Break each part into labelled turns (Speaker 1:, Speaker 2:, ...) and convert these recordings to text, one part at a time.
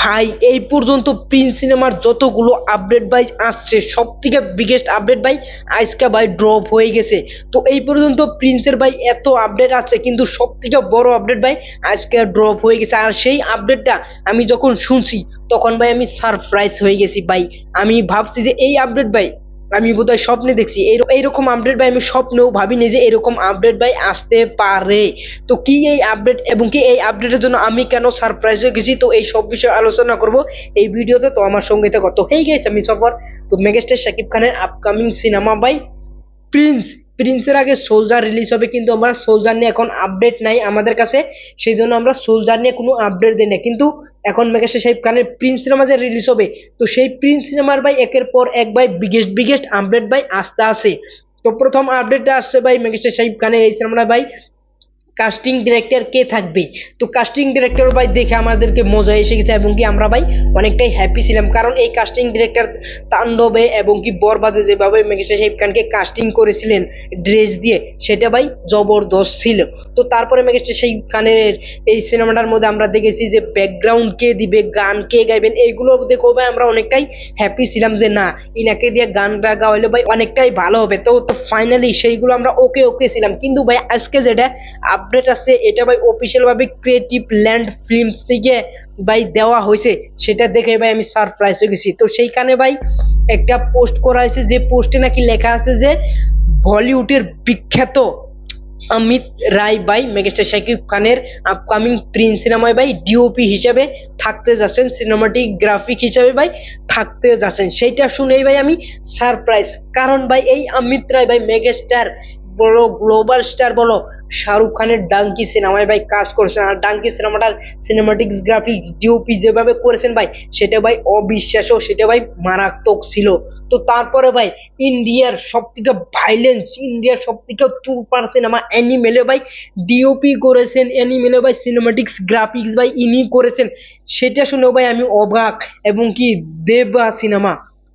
Speaker 1: ভাই, এই পর্যন্ত প্রিন্স সিনেমার যতগুলো আপডেট ভাই আসছে সব থেকে বিগেস্ট আপডেট ভাই আজকে ভাই ড্রপ হয়ে গেছে। তো এই পর্যন্ত প্রিন্সের ভাই এত আপডেট আসছে কিন্তু সব থেকে বড় আপডেট ভাই আজকে ড্রপ হয়ে গেছে। আর সেই আপডেটটা আমি যখন শুনছি, তখন ভাই আমি সারপ্রাইজ হয়ে গেছি ভাই। আমি ভাবছি যে এই আপডেট ভাই আমি বোধহয় স্বপ্নে দেখছি। এই এইরকম আপডেট ভাই আমি স্বপ্নেও ভাবিনি যে এরকম আপডেট ভাই আসতে পারে। তো কি এই আপডেট এবং কি এই আপডেটের জন্য আমি কেন সারপ্রাইজ হয়ে গেছি? তো এই সব বিষয়ে আলোচনা করব এই ভিডিওতে। তো আমার সঙ্গে থাকো। তো হেই গেছে আমি সফর। তো মেগাস্টার শাকিব খানের আপকামিং সিনেমা বাই প্রিন্স প্রিন্সের আগে সোলজার রিলিজ হবে, কিন্তু আমরা সোলজার নিয়ে এখন আপডেট নাই আমাদের কাছে। সেই জন্য আমরা সোলজার নিয়ে কোনো আপডেট দিই না কিন্তু এখন মেঘাশে সাহেব খানের প্রিন্স সিনেমা যে রিলিজ হবে, তো সেই প্রিন্স সিনেমার ভাই একের পর এক ভাই বিগেস্ট বিগেস্ট আপডেট ভাই আসতে আসে তো প্রথম আপডেটটা আসছে ভাই মেঘেশ্বর সাহেব খানের এই সিনেমাটা ভাই। কাস্টিং ডিরেক্টর কে থাকবে? তো কাস্টিং ডিরেক্টর ভাই দেখে আমাদেরকে মজা এসে গেছে এবং কি আমরা ভাই অনেকটাই হ্যাপি ছিলাম। কারণ এই কাস্টিং ডিরেক্টর তাণ্ডবে এবং কি বরবাদে যেভাবে মেঘেশা সাহেব খানকে কাস্টিং করেছিলেন ড্রেস দিয়ে, সেটা ভাই জবরদস্ত ছিল। তো তারপরে মেঘেশা সাহেব খানের এই সিনেমাটার মধ্যে আমরা দেখেছি যে ব্যাকগ্রাউন্ড কে দিবে, গান কে গাইবেন এইগুলো দেখো ভাই আমরা অনেকটাই হ্যাপি ছিলাম যে না, ইনাকে দিয়ে গানটা গাওয়াইলে ভাই অনেকটাই ভালো হবে। তো তো ফাইনালি সেইগুলো আমরা ওকে ওকে ছিলাম। কিন্তু ভাই আজকে যেটা আপডেট আছে, এটা ভাই অফিসিয়াল ভাবে ক্রিয়েটিভ ল্যান্ড ফিল্মস থেকে ভাই দেওয়া হয়েছে, সেটা দেখে ভাই আমি সারপ্রাইজ হয়ে গেছি। তো সেইখানে ভাই একটা পোস্ট করা হয়েছে, যে পোস্টে নাকি লেখা আছে যে বলিউডের বিখ্যাত অমিত রায় ভাই মেগাস্টার শাকিব খানের আপকামিং প্রিন্স সিনেমায় ভাই ডিওপি হিসেবে থাকতে যাচ্ছেন সিনেমাটিক গ্রাফিক হিসেবে ভাই থাকতে যাচ্ছেন। সেইটা শুনেই ভাই আমি সারপ্রাইজ কারণ ভাই এই অমিত রায় ভাই মেগাস্টার বলো গ্লোবাল স্টার বলো, শাহরুখ খানের ডাঙ্কি সিনেমায় ভাই কাজ করেছেন। আর ডাঙ্কি সিনেমাটার সিনেমাটিক্স গ্রাফিক্স ডিওপি যেভাবে করেছেন ভাই, সেটা ভাই অবিশ্বাস্য, সেটা ভাই মারাত্মক ছিল। তো তারপরে ভাই ইন্ডিয়ার সব থেকে ভাইলেন্স ইন্ডিয়ার সব থেকে সুপার সিনেমা অ্যানিমেলে ভাই ডিওপি করেছেন অ্যানিমেলে ভাই সিনেমাটিক্স গ্রাফিক্স ভাই ইনি করেছেন। সেটা শুনেও ভাই আমি অবাক। এবং কি দেবা সিনেমা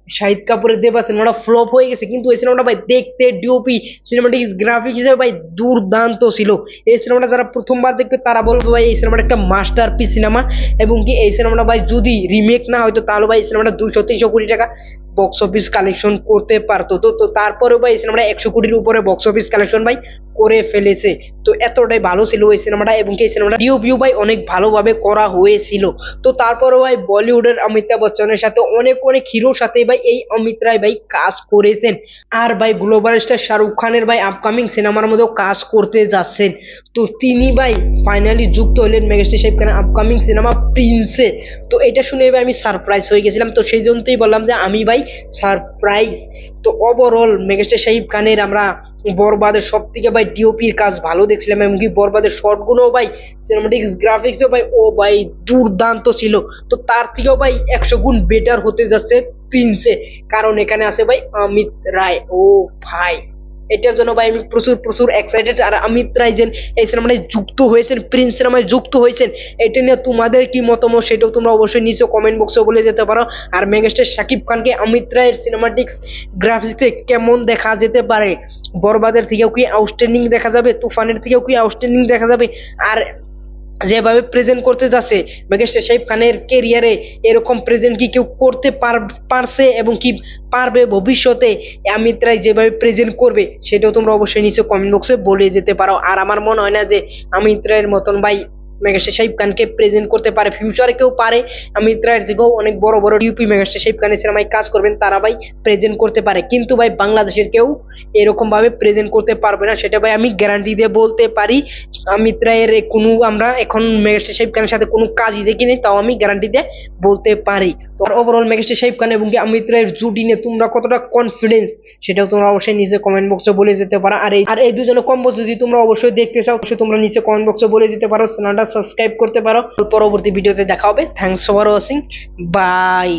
Speaker 1: শাহিদ কাপুরের দেবা সিনেমাটা ফ্লপ হয়ে গেছে, কিন্তু এই সিনেমাটা ভাই দেখতে ডিওপি সিনেমাটিক গ্রাফিক হিসেবে ভাই দুর্দান্ত ছিল। এই সিনেমাটা যারা প্রথমবার দেখবে, তারা বলবে ভাই এই সিনেমাটা একটা মাস্টার পিস সিনেমা, এবং কি এই সিনেমাটা ভাই যদি রিমেক না হয়তো, তাহলে ভাই এই সিনেমাটা দুশো তিনশো কোটি টাকা বক্স অফিস কালেকশন করতে পারতো। তো তো তারপরেও ভাই এই সিনেমাটা একশো কোটির উপরে বক্স অফিস কালেকশন ভাই করে ফেলেছে। তো এতটাই ভালো ছিল ওই সিনেমাটা এবং এই সিনেমাটা ডিও ভিউ ভাই অনেক ভালোভাবে করা হয়েছিল। তো তারপরে ভাই বলিউডের অমিতাভ বচ্চনের সাথে অনেক অনেক হিরোর সাথে ভাই এই অমিত রায় ভাই কাজ করেছেন। আর ভাই গ্লোবাল স্টার শাহরুখ খানের ভাই আপকামিং সিনেমার মধ্যেও কাজ করতে যাচ্ছেন। তো তিনি ভাই ফাইনালি যুক্ত হলেন মেগাস্টার সাহেব খানের আপকামিং সিনেমা প্রিন্সে তো এটা শুনে ভাই আমি সারপ্রাইজ হয়ে গেছিলাম। তো সেই জন্যই বললাম যে আমি ভাই সারপ্রাইজ তো ওভারঅল মেগাস্টার শাহিব খানের আমরা বরবাদের সব থেকে ভাই ডিওপির কাজ ভালো দেখছিলাম এমনকি বরবাদের শর্টগুলোও ভাই সিনেমাটিক্স গ্রাফিক্সও ভাই, ও ভাই দুর্দান্ত ছিল। তো তার থেকেও ভাই একশো গুণ বেটার হতে যাচ্ছে প্রিন্সে কারণ এখানে আছে ভাই অমিত রায়। ও ভাই এটার জন্য ভাই আমি প্রচুর প্রচুর এক্সাইটেড আর অমিত যে এই সিনেমাটায় যুক্ত হয়েছেন, প্রিন্স সিনেমায় যুক্ত হয়েছেন, এটা নিয়ে তোমাদের কি মতামত সেটাও তোমরা অবশ্যই নিচে কমেন্ট বক্সে বলে যেতে পারো। আর মেগাস্টার শাকিব খানকে অমিত রায়ের সিনেমাটিক্স গ্রাফিক্সে কেমন দেখা যেতে পারে? বরবাদের থেকেও কি আউটস্ট্যান্ডিং দেখা যাবে? তুফানের থেকেও কি আউটস্ট্যান্ডিং দেখা যাবে? আর যেভাবে প্রেজেন্ট করতে যাচ্ছে, মেগাস্টার শাহিব খানের কেরিয়ারে এরকম প্রেজেন্ট কি কেউ করতে পার- পারছে এবং কি পারবে ভবিষ্যতে? অমিত রায় যেভাবে প্রেজেন্ট করবে, সেটাও তোমরা অবশ্যই নিচে কমেন্ট বক্সে বলে যেতে পারো। আর আমার মনে হয় না যে অমিত রায়ের মতন ভাই মেগাস্টার শাহিব খানকে প্রেজেন্ট করতে পারে ফিউচারে কেউ পারে। অমিত রায়ের থেকেও অনেক বড় বড় ইউপি মেগাস্টার শাহিব খানের সিনেমায় কাজ করবেন, তারা ভাই প্রেজেন্ট করতে পারে। কিন্তু ভাই বাংলাদেশের কেউ এরকম ভাবে প্রেজেন্ট করতে পারবে না। সেটা ভাই আমি গ্যারান্টি দিয়ে বলতে পারি অমিত রায়ের এ কোনো আমরা এখন মেগাস্টার শাহিব খানের সাথে কোনো কাজই দেখিনি তাও আমি গ্যারান্টি দিয়ে বলতে পারি। তো ওভারঅল মেগাস্টার শাহিব খান এবং অমিত রায়ের জুটি নিয়ে তোমরা কতটা কনফিডেন্স সেটাও তোমরা অবশ্যই নিচে কমেন্ট বক্সে বলে যেতে পারো। আর এই আর এই দুজনের কম্বো যদি তোমরা অবশ্যই দেখতে চাও, অবশ্যই তোমরা নিচে কমেন্ট বক্সে বলে যেতে পারো। চ্যানেলটা সাবস্ক্রাইব করতে পারো। পরবর্তী ভিডিওতে দেখা হবে। Thanks for watching by